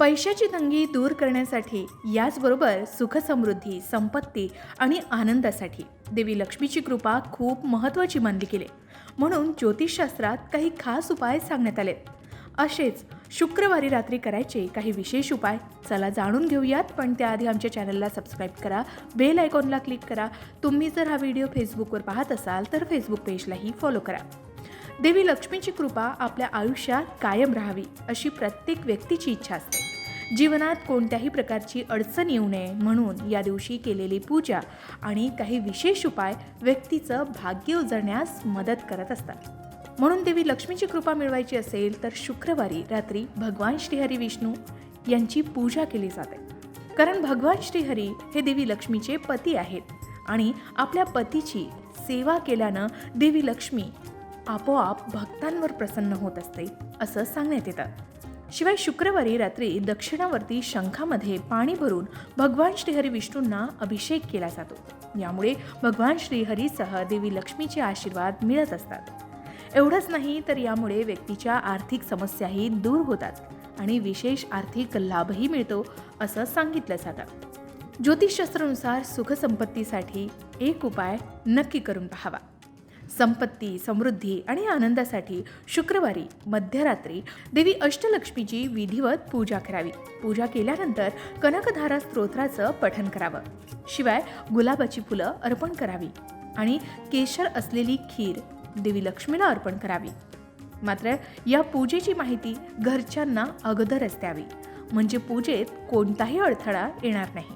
पैशाची तंगी दूर करण्यासाठी याचबरोबर सुखसमृद्धी संपत्ती आणि आनंदासाठी देवी लक्ष्मीची कृपा खूप महत्त्वाची मानली गेली. म्हणून ज्योतिषशास्त्रात काही खास उपाय सांगण्यात आले असेच शुक्रवारी रात्री करायचे काही विशेष उपाय चला जाणून घेऊयात पण त्याआधी आमच्या चॅनलला सबस्क्राईब करा बेल आयकॉनला क्लिक करा. तुम्ही जर हा व्हिडिओ फेसबुकवर पाहत असाल तर फेसबुक पेजलाही फॉलो करा. देवी लक्ष्मीची कृपा आपल्या आयुष्यात कायम राहावी अशी प्रत्येक व्यक्तीची इच्छा असते. जीवनात कोणत्याही प्रकारची अडचण येऊ नये म्हणून या दिवशी केलेली पूजा आणि काही विशेष उपाय व्यक्तीचं भाग्य उजळण्यास मदत करत असतात. म्हणून देवी लक्ष्मीची कृपा मिळवायची असेल तर शुक्रवारी रात्री भगवान श्रीहरी विष्णू यांची पूजा केली जाते. कारण भगवान श्रीहरी हे देवी लक्ष्मीचे पती आहेत आणि आपल्या पतीची सेवा केल्यानं देवी लक्ष्मी आपोआप भक्तांवर प्रसन्न होत असते असं सांगण्यात येतं. शिवाय शुक्रवारी रात्री दक्षिणावर्ती शंखामध्ये पाणी भरून भगवान श्रीहरी विष्णूंना अभिषेक केला जातो. यामुळे भगवान श्रीहरीसह देवी लक्ष्मीचे आशीर्वाद मिळत असतात. एवढंच नाही तर यामुळे व्यक्तीच्या आर्थिक समस्याही दूर होतात आणि विशेष आर्थिक लाभही मिळतो असं सांगितलं जातं. ज्योतिषशास्त्रानुसार सुखसंपत्तीसाठी एक उपाय नक्की करून पाहावा. संपत्ती समृद्धी आणि आनंदासाठी शुक्रवारी मध्यरात्री देवी अष्टलक्ष्मीची विधिवत पूजा करावी. पूजा केल्यानंतर कनकधारा स्तोत्राचं पठन करावं. शिवाय गुलाबाची फुलं अर्पण करावी आणि केशर असलेली खीर देवी लक्ष्मीला अर्पण करावी. मात्र या पूजेची माहिती घरच्यांना अगोदरच द्यावी. म्हणजे पूजेत कोणताही अडथळा येणार नाही.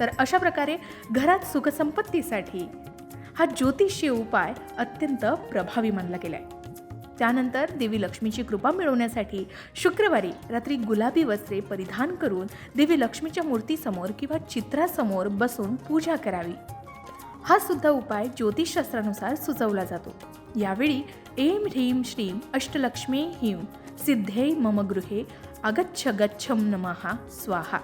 तर अशा प्रकारे घरात सुखसंपत्तीसाठी हा ज्योतिषीय उपाय अत्यंत प्रभावी मानला गेलाय. त्यानंतर देवी लक्ष्मीची कृपा मिळवण्यासाठी शुक्रवारी रात्री गुलाबी वस्त्रे परिधान करून देवी लक्ष्मीच्या मूर्तीसमोर किंवा चित्रासमोर बसून पूजा करावी. हा सुद्धा उपाय ज्योतिषशास्त्रानुसार सुचवला जातो. यावेळी एम ह्रीम श्रीम अष्टलक्ष्मी हिम सिद्धे मम गृहे अगच्छ गच्छम नमहा स्वाहा.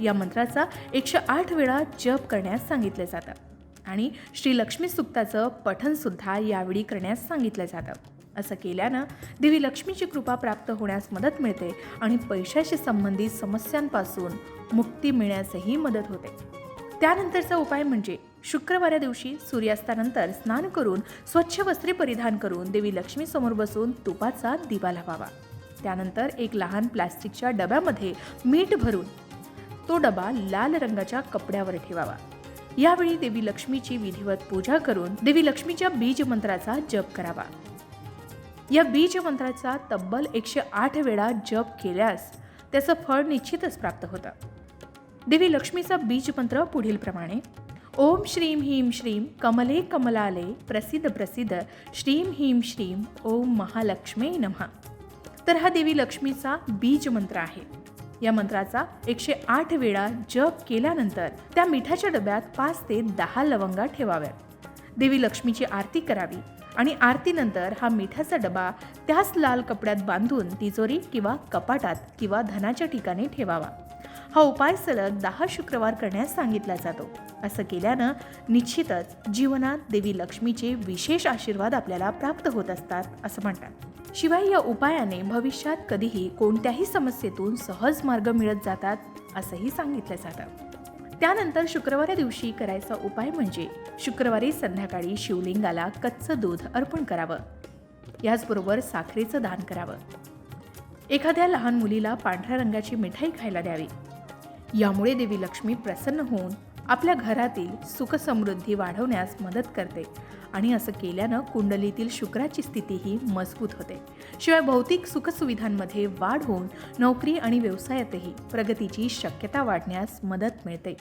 या मंत्राचा एकशे आठ वेळा जप करण्यास सांगितले जातं आणि श्री लक्ष्मी सुक्ताचं पठणसुद्धा यावेळी करण्यास सांगितलं जातं. असं केल्यानं देवी लक्ष्मीची कृपा प्राप्त होण्यास मदत मिळते आणि पैशाशी संबंधित समस्यांपासून मुक्ती मिळण्यासही मदत होते. त्यानंतरचा उपाय म्हणजे शुक्रवार दिवशी सूर्यास्तानंतर स्नान करून स्वच्छ वस्त्रे परिधान करून देवी लक्ष्मीसमोर बसून तुपाचा दिवा लावावा. त्यानंतर एक लहान प्लास्टिकच्या डब्यामध्ये मीठ भरून तो डबा लाल रंगाच्या कपड्यावर ठेवावा. यावेळी देवी लक्ष्मीची विधिवत पूजा करून देवी लक्ष्मीच्या बीज मंत्राचा जप करावा. या बीज मंत्राचा तब्बल एकशे आठ वेळा जप केल्यास त्याचं फळ निश्चितच प्राप्त होतं. देवी लक्ष्मीचा बीज मंत्र पुढील प्रमाणे ओम श्रीम ह्रीम श्रीम कमले कमलाले प्रसिद्ध प्रसिद्ध श्रीम ह्रीम श्रीम ओम महालक्ष्मी नमः. तर हा देवी लक्ष्मीचा बीज मंत्र आहे. या मंत्राचा एकशे आठ वेळा जप केल्यानंतर त्या मिठाच्या डब्यात पाच ते दहा लवंगा ठेवाव्यात देवी लक्ष्मीची आरती करावी आणि आरतीनंतर हा मिठाचा डबा त्याच लाल कपड्यात बांधून तिजोरी किंवा कपाटात किंवा धनाच्या ठिकाणी ठेवावा. हा उपाय सलग दहा शुक्रवार करण्यास सांगितला जातो. असं केल्यानं निश्चितच जीवनात देवी लक्ष्मीचे विशेष आशीर्वाद आपल्याला प्राप्त होत असतात असं म्हणतात. शिवाय या उपायाने भविष्यात कधीही कोणत्याही समस्येतून सहज मार्ग मिळत जातात असंही सांगितलं जातं. त्यानंतर शुक्रवार दिवशी करायचा उपाय म्हणजे शुक्रवारी संध्याकाळी शिवलिंगाला कच्चं दूध अर्पण करावं. याचबरोबर साखरेचं दान करावं. एखाद्या लहान मुलीला पांढऱ्या रंगाची मिठाई खायला द्यावी. यामुळे देवी लक्ष्मी प्रसन्न होऊन आपल्या घरातील सुखसमृद्धी वाढवण्यास मदत करते आणि असं केल्यानं कुंडलीतील शुक्राची स्थितीही मजबूत होते. शिवाय भौतिक सुखसुविधांमध्ये वाढ होऊन नोकरी आणि व्यवसायातही प्रगतीची शक्यता वाढण्यास मदत मिळते.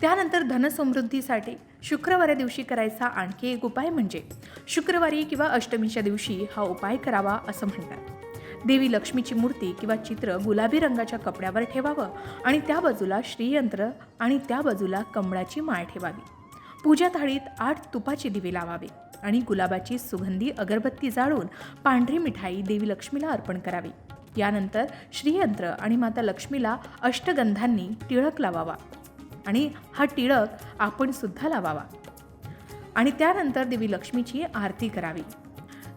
त्यानंतर धनसमृद्धीसाठी शुक्रवारी दिवशी करायचा आणखी एक उपाय म्हणजे शुक्रवारी किंवा अष्टमीच्या दिवशी हा उपाय करावा असं म्हणतात. देवी लक्ष्मीची मूर्ती किंवा चित्र गुलाबी रंगाच्या कपड्यावर ठेवावं आणि त्या बाजूला श्रीयंत्र आणि त्या बाजूला कमळाची माळ ठेवावी. पूजा थाळीत आठ तुपाचे दिवे लावावे आणि गुलाबाची सुगंधी अगरबत्ती जाळून पांढरी मिठाई देवी लक्ष्मीला अर्पण करावी. यानंतर श्रीयंत्र आणि माता लक्ष्मीला अष्टगंधांनी टिळक लावावा आणि हा टिळक आपण सुद्धा लावावा. आणि त्यानंतर देवी लक्ष्मीची आरती करावी.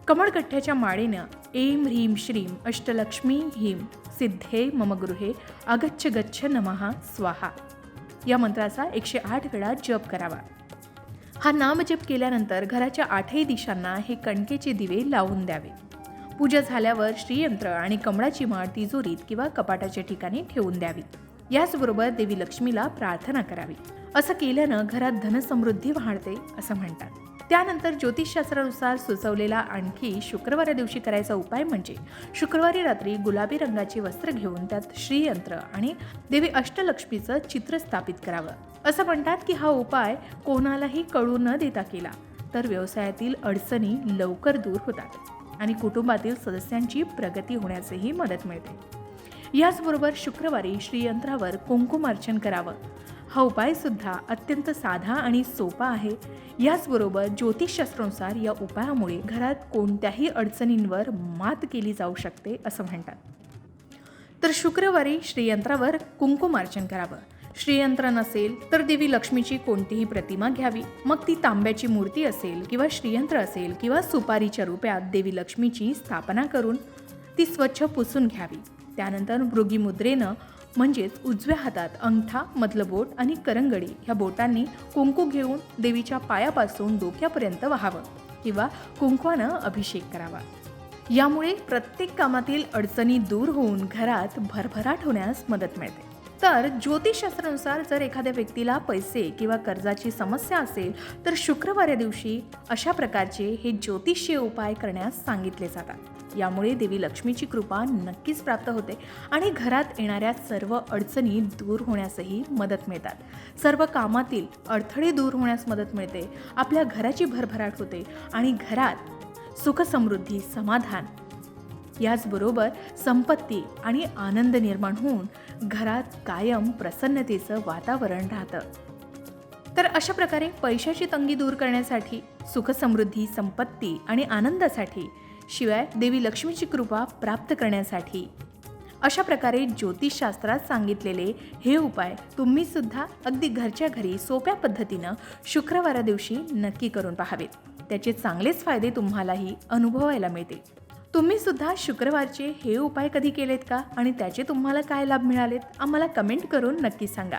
कमळकठ्ठ्याच्या माळेनं ऐं ह्रीम श्रीम अष्टलक्ष्मी हिम सिद्धे मम गृहे अगच्छ गच्छ नमहा स्वाहा. या मंत्राचा एकशे आठ वेळा जप करावा. हा नामजप केल्यानंतर घराच्या आठही दिशांना हे कणकेचे दिवे लावून द्यावे. पूजा झाल्यावर श्रीयंत्र आणि कमळाची माळ तिजोरीत किंवा कपाटाच्या ठिकाणी ठेवून द्यावी. याचबरोबर देवी लक्ष्मीला प्रार्थना करावी. असं केल्यानं घरात धनसमृद्धी वाढते असं म्हणतात. त्यानंतर ज्योतिषशास्त्रानुसार सुचवलेला आणखी शुक्रवार दिवशी करायचा उपाय म्हणजे शुक्रवारी रात्री गुलाबी रंगाची वस्त्र घेऊन त्यात श्रीयंत्र आणि देवी अष्टलक्ष्मीचं चित्र स्थापित करावं. असं म्हणतात की हा उपाय कोणालाही कळू न देता केला तर व्यवसायातील अडचणी लवकर दूर होतात आणि कुटुंबातील सदस्यांची प्रगती होण्यासही मदत मिळते. याचबरोबर शुक्रवारी श्रीयंत्रावर कुंकुमार्चन करावं. हा उपायसुद्धा अत्यंत साधा आणि सोपा आहे. याचबरोबर ज्योतिषशास्त्रानुसार या उपायामुळे घरात कोणत्याही अडचणींवर मात केली जाऊ शकते असं म्हणतात. तर शुक्रवारी श्रीयंत्रावर कुंकुमार्चन करावं. श्रीयंत्र नसेल तर देवी लक्ष्मीची कोणतीही प्रतिमा घ्यावी. मग ती तांब्याची मूर्ती असेल किंवा श्रीयंत्र असेल किंवा सुपारीच्या रूपात देवी लक्ष्मीची स्थापना करून ती स्वच्छ पुसून घ्यावी. त्यानंतर मृगीमुद्रेनं म्हणजेच उजव्या हातात अंगठा मधलं बोट आणि करंगडी ह्या बोटांनी कुंकू घेऊन देवीच्या पायापासून डोक्यापर्यंत व्हावं किंवा कुंकवानं अभिषेक करावा. यामुळे प्रत्येक कामातील अडचणी दूर होऊन घरात भरभराट होण्यास मदत मिळते. तर ज्योतिषशास्त्रानुसार जर एखाद्या व्यक्तीला पैसे किंवा कर्जाची समस्या असेल तर शुक्रवार दिवशी अशा प्रकारचे हे ज्योतिषीय उपाय करण्यास सांगितले जातात. यामुळे देवी लक्ष्मीची कृपा नक्कीच प्राप्त होते आणि घरात येणाऱ्या सर्व अडचणी दूर होण्यासही मदत मिळतात. सर्व कामातील अडथळे दूर होण्यास मदत मिळते. आपल्या घराची भरभराट होते आणि घरात सुखसमृद्धी समाधान याचबरोबर संपत्ती आणि आनंद निर्माण होऊन घरात कायम प्रसन्नतेचं वातावरण राहतं. तर अशा प्रकारे पैशाची तंगी दूर करण्यासाठी सुखसमृद्धी संपत्ती आणि आनंदासाठी शिवाय देवी लक्ष्मीची कृपा प्राप्त करण्यासाठी. अशा प्रकारे ज्योतिषशास्त्रात सांगितलेले हे उपाय तुम्ही सुद्धा अगदी घरच्या घरी सोप्या पद्धतीनं शुक्रवारा दिवशी नक्की करून पहावेत. त्याचे चांगलेच फायदे तुम्हालाही अनुभवायला मिळतील. तुम्ही सुद्धा शुक्रवारचे हे उपाय कधी केलेत का? आणि त्याचे तुम्हाला काय लाभ मिळालेत? आम्हाला कमेंट करून नक्की सांगा.